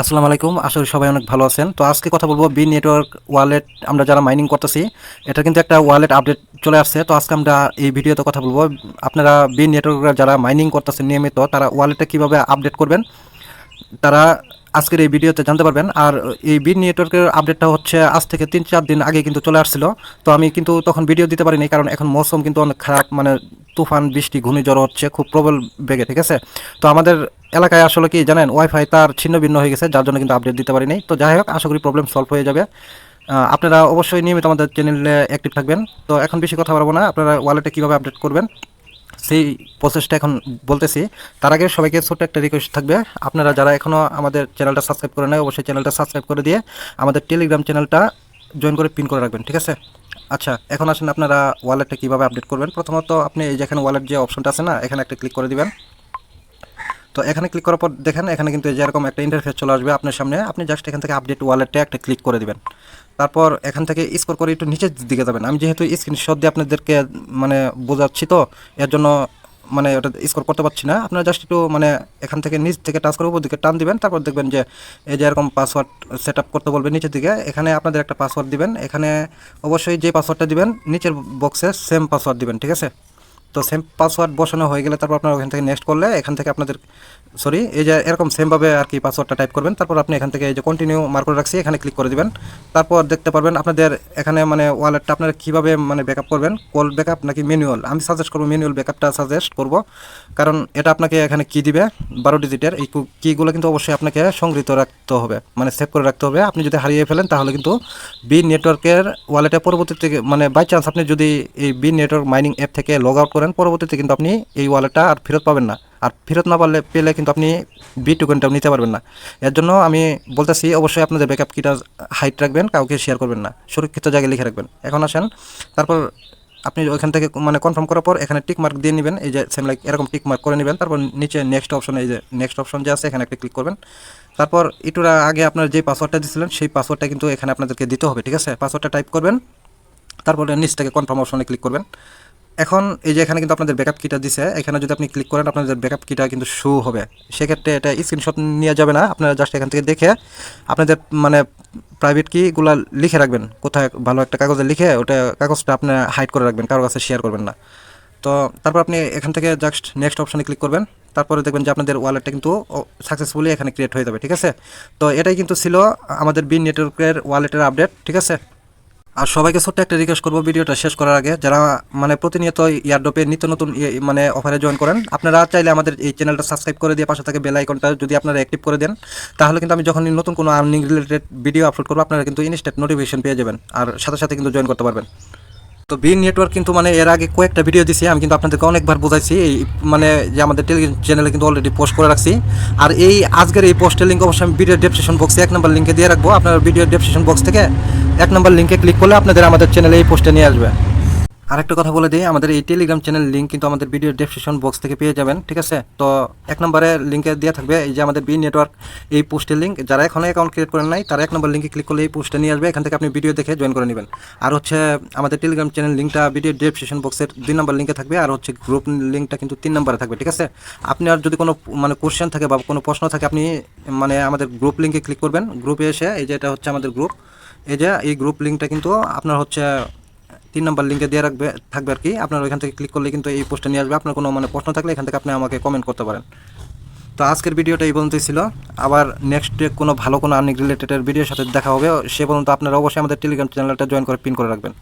আসসালামু আলাইকুম করি সবাই অনেক ভালো আছেন। তো আজকে কথা বলব বি নেটওয়ার্ক ওয়ালেট আমরা যারা মাইনিং করতেছি, এটা কিন্তু একটা ওয়ালেট আপডেট চলে আসছে। তো আজকে আমরা এই ভিডিওতে কথা বলব। আপনারা বি নেটওয়ার্ক যারা মাইনিং করতেছেন নিয়মিত, তারা ওয়ালেটটা কীভাবে আপডেট করবেন, তারা আজকের এই ভিডিওতে জানতে পারবেন। আর এই বি নেটওয়ার্কের আপডেটটা হচ্ছে আজ থেকে তিন চার দিন আগে কিন্তু চলে আসছিল। তো আমি কিন্তু তখন ভিডিও দিতে পারিনি, কারণ এখন মৌসুম কিন্তু অনেক খারাপ মানে তুফান, বৃষ্টি, ঘূর্ণিঝড় হচ্ছে, খুব প্রবল বেগে, ঠিক আছে? তো আমাদের এলাকায় আসলে কি জানেন ওয়াইফাই তার ছিন্ন ভিন্ন হয়ে গেছে, যার জন্য কিন্তু আপডেট দিতে পারিনি। তো যাই হোক, আশা করি প্রবলেম সলভ হয়ে যাবে। আপনারা অবশ্যই নিয়মিত আমাদের চ্যানেলে অ্যাক্টিভ থাকবেন। তো এখন বেশি কথা বলব না, আপনারা ওয়ালেটে কীভাবে আপডেট করবেন, সেই প্রসেসটা এখন বলতেছি। তার আগে সবাইকে ছোট্ট একটা রিকোয়েস্ট থাকবে। আপনারা যারা এখনও আমাদের চ্যানেলটা সাবস্ক্রাইব করে নেয় অবশ্যই চ্যানেলটা সাবস্ক্রাইব করে দিয়ে আমাদের টেলিগ্রাম চ্যানেলটা জয়েন করে পিন করে রাখবেন, ঠিক আছে? আচ্ছা এখন আসেন আপনারা ওয়ালেটটা কীভাবে আপডেট করবেন? প্রথমত আপনি এই যেখানে ওয়ালেট যে অপশনটা আছে না, এখানে একটা ক্লিক করে দিবেন। তো এখানে ক্লিক করার পর দেখেন, এখানে কিন্তু এই যে এরকম একটা ইন্টারফেস চলে আসবে আপনার সামনে। আপনি জাস্ট এখান থেকে আপডেট ওয়ালেটে একটা ক্লিক করে দেবেন। তারপর এখান থেকে স্কোর করে একটু নিচের দিকে যাবেন। আমি যেহেতু স্ক্রিনশট দিয়ে আপনাদেরকে মানে বোঝাচ্ছি তো, এর জন্য মানে ওটা স্কোর করতে পারছি না। আপনারা জাস্ট একটু মানে এখান থেকে নিচ থেকে টাচ করে উপর দিকে টান দিবেন, তারপর দেখবেন যে এই যে এরকম পাসওয়ার্ড সেট আপ করতে বলবে নিচের দিকে, এখানে আপনাদের একটা পাসওয়ার্ড দিবেন। এখানে অবশ্যই যে পাসওয়ার্ডটা দিবেন, নিচের বক্সে সেম পাসওয়ার্ড দিবেন, ঠিক আছে? তো সেম পাসওয়ার্ড বসানো হয়ে গেলে তারপর আপনারা ওখান থেকে নেক্সট করলে এখান থেকে আপনাদের সরি এই যে এরকম সেমভাবে আর কি পাসওয়ার্ডটা টাইপ করবেন, তারপর আপনি এখান থেকে এই যে কন্টিনিউ মার্ক করে রাখছি, এখানে ক্লিক করে দিবেন। তারপর দেখতে পারবেন আপনাদের এখানে মানে ওয়ালেটটা আপনারা কীভাবে মানে ব্যাকআপ করবেন কল ব্যাকআপ নাকি ম্যানুয়াল আমি সাজেস্ট করব ম্যানুয়াল ব্যাকআপটা সাজেস্ট করব, কারণ এটা আপনাকে এখানে কি দিবে? বারো ডিজিটের এই কিগুলো কিন্তু অবশ্যই আপনাকে সংগৃহীত রাখতে হবে মানে সেভ করে রাখতে হবে। আপনি যদি হারিয়ে ফেলেন তাহলে কিন্তু বি নেটওয়ার্কের ওয়ালেটে পরবর্তীতে মানে বাই চান্স আপনি যদি এই বি নেটওয়ার্ক মাইনিং অ্যাপ থেকে লগ আউট করেন, পরবর্তীতে কিন্তু আপনি এই ওয়ালেটটা আর ফেরত পাবেন না। আর ফেরত না পারলে, পেলে কিন্তু আপনি বি টোকেনটাও নিতে পারবেন না। এর জন্য আমি বলতেছি, অবশ্যই আপনাদের ব্যাকআপ কিটা হাইট রাখবেন, কাউকে শেয়ার করবেন না। সুরক্ষিত জায়গায় লিখে রাখবেন। এখন আসেন, তারপর আপনি ওইখান থেকে মানে কনফার্ম করার পর এখানে টিক মার্ক দিয়ে নেবেন, এই যে সেম লাইক এরকম টিক মার্ক করে নেবেন। তারপর নিচে নেক্সট অপশন এই যে নেক্সট অপশন যে আছে, এখানে একটা ক্লিক করবেন। তারপর একটু আগে আপনার যে পাসওয়ার্ডটা দিয়েছিলেন সেই পাসওয়ার্ডটা কিন্তু এখানে আপনাদেরকে দিতে হবে, ঠিক আছে? পাসওয়ার্ডটা টাইপ করবেন, তারপরে নিচ থেকে কনফার্ম অপশনে ক্লিক করবেন। এখন এই যে এখানে কিন্তু আপনাদের ব্যাকআপ কিটা দিছে, এখানে যদি আপনি ক্লিক করেন, আপনাদের ব্যাকআপ কিটা কিন্তু শো হবে। সেক্ষেত্রে এটা স্ক্রিনশট নিয়ে যাবে না, আপনারা জাস্ট এখান থেকে দেখে আপনাদের মানে প্রাইভেট কিগুলা লিখে রাখবেন। কোথায় ভালো একটা কাগজে লিখে ওটা কাগজটা আপনি হাইড করে রাখবেন কারোর কাছে শেয়ার করবেন না। তো তারপর আপনি এখান থেকে জাস্ট নেক্সট অপশানে ক্লিক করবেন, তারপরে দেখবেন যে আপনাদের ওয়ালেটটা কিন্তু সাকসেসফুলি এখানে ক্রিয়েট হয়ে যাবে, ঠিক আছে? তো এটাই কিন্তু ছিল আমাদের বিন নেটওয়ার্কের ওয়ালেটের আপডেট ঠিক আছে? আর সবাইকে ছোট্ট একটা রিকোয়েস্ট করব, ভিডিওটা শেষ করার আগে। যারা মানে প্রতিনিয়ত ইয়ারডোপে নিত্য নতুন মানে অফারে জয়েন করেন, আপনারা চাইলে আমাদের এই চ্যানেলটা সাবস্ক্রাইব করে দিয়ে পাশে থাকে বেল আইকনটা যদি আপনারা অ্যাক্টিভ করে দেন, তাহলে কিন্তু আমি যখনই নতুন কোনো আর্নিং রিলেটেড ভিডিও আপলোড করব, আপনারা কিন্তু ইনস্ট্যান্ট নোটিফিকেশন পেয়ে যাবেন। আর সাথে সাথে কিন্তু জয়েন করতে পারবেন। তো বিন নেটওয়ার্ক কিন্তু মানে এর আগে কয়েকটা ভিডিও দিছি, আমি কিন্তু আপনাদেরকে অনেকবার বোঝাইছি। এই মানে যে আমাদের টেলিগ্রাম চ্যানেলে কিন্তু অলরেডি পোস্ট করে রাখছি। আর এই আজকের এই পোস্টের লিঙ্ক অবশ্যই আমি ভিডিও ডেসক্রিপশন বক্সে এক নম্বর লিঙ্কে দিয়ে রাখব। আপনার ভিডিও ডেসক্রিপশন বক্স থেকে এক নম্বর লিঙ্কে ক্লিক করলে আপনাদের আমাদের চ্যানেলে এই পোস্টে নিয়ে আসবে। আরেকটা কথা বলে দিই, আমাদের এই টেলিগ্রাম চ্যানেল লিঙ্ক কিন্তু আমাদের ভিডিও ডেসক্রিপশন বক্স থেকে পেয়ে যাবেন, ঠিক আছে? তো এক নম্বরে লিঙ্কে দেওয়া থাকবে এই যে আমাদের বি নেটওয়ার্ক এই পোস্টের লিঙ্ক যারা এখনও অ্যাকাউন্ট ক্রিয়েট করেন নাই, তারা এক নম্বর লিঙ্কে ক্লিক করলে এই পোস্টে নিয়ে আসবে, এখান থেকে আপনি ভিডিও দেখে জয়েন করে নেবেন। আর হচ্ছে আমাদের টেলিগ্রাম চ্যানেল লিঙ্কটা ভিডিও ডেসক্রিপশন বক্সের দুই নম্বর লিঙ্কে থাকবে, আর হচ্ছে গ্রুপ লিঙ্কটা কিন্তু তিন নম্বরে থাকবে, ঠিক আছে? আপনি আর যদি কোনো মানে কোশ্চেন থাকে বা কোনো প্রশ্ন থাকে, আপনি মানে আমাদের গ্রুপ লিঙ্কে ক্লিক করবেন। গ্রুপে এসে এই যে এটা হচ্ছে আমাদের গ্রুপ এই যে এই গ্রুপ লিঙ্কটা কিন্তু আপনার হচ্ছে তিন নম্বর লিঙ্কে দিয়ে রাখবে, থাকবে আর কি। আপনার ওইখান থেকে ক্লিক করলে কিন্তু এই পোস্টে নিয়ে আসবে। আপনার কোনো মানে প্রশ্ন থাকলে এখান থেকে আপনি আমাকে কমেন্ট করতে পারেন। তো আজকের ভিডিওটা এই পর্যন্তই ছিল। আবার নেক্সট ডে কোনো ভালো কোনো আর্নিং রিলেটেড ভিডিওর সাথে দেখা হবে। সে পর্যন্ত আপনারা অবশ্যই আমাদের টেলিগ্রাম চ্যানেলটা জয়েন করে পিন করে রাখবেন।